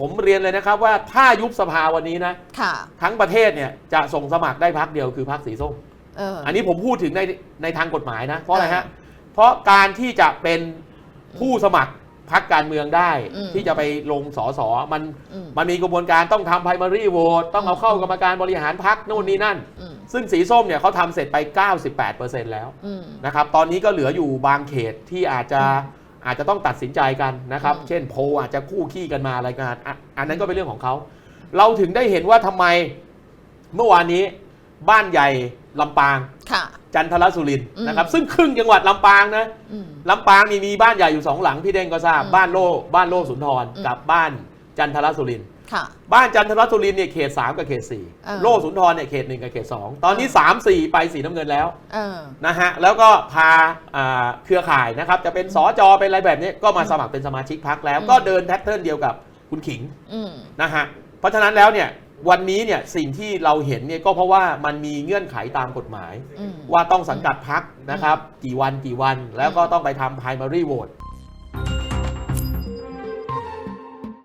ผมเรียนเลยนะครับว่าถ้ายุบสภาวันนี้นะค่ะทั้งประเทศเนี่ยจะส่งสมัครได้พักเดียวคือพักสีส้มเอออันนี้ผมพูดถึงในในทางกฎหมายนะเพราะอะไรฮะเพราะการที่จะเป็นผู้สมัครพักการเมืองได้ อืมที่จะไปลงสอสอมันอืม มันมีกระบวนการต้องทำ primary vote ต้องเอาเข้ากรรมการบริหารพักนู่นนี่นั่น อืมซึ่งสีส้มเนี่ยเขาทำเสร็จไป 98%แล้วอืมนะครับตอนนี้ก็เหลืออยู่บางเขตที่อาจจะ อาจจะต้องตัดสินใจกันนะครับอืมเช่นโพลอาจจะคู่ขี้กันมารายงานอะอันนั้นก็เป็นเรื่องของเขา เราถึงได้เห็นว่าทำไมเมื่อวานนี้บ้านใหญ่ลำปางค่ะจันทรสุรินทร์อืมนะครับ ซึ่งครึ่งจังหวัดลำปางนะอืมลำปางนี่มีบ้านใหญ่อยู่สองหลังพี่เด้งก็ทราบอืมบ้านโลบ้านโลสุนทรอืมกับบ้านจันทรสุรินทร์ ค่ะ บ้านจันทรสุรินทร์เนี่ยเขต 3 กับเขต เออ 4 โลสุนทรเนี่ยเขต 1 กับเขต 2 ตอนนี้ 3 4 ไปสีน้ำเงินแล้วเออ นะฮะแล้วก็พาอ่าเครือข่ายนะครับจะเป็นสอจอเป็นอะไรแบบนี้ก็มาสมัครเป็นสมาชิกพักแล้ว อืม ก็เดินแพทเทิร์นเดียวกับคุณขิง อืม นะฮะ เพราะฉะนั้นแล้วเนี่ยวันนี้เนี่ยสิ่งที่เราเห็นเนี่ยก็เพราะว่ามันมีเงื่อนไขตามกฎหมาย อืม ว่าต้องสังกัดพักนะครับ กี่วันกี่วันแล้วก็ต้องไปทำ primary vote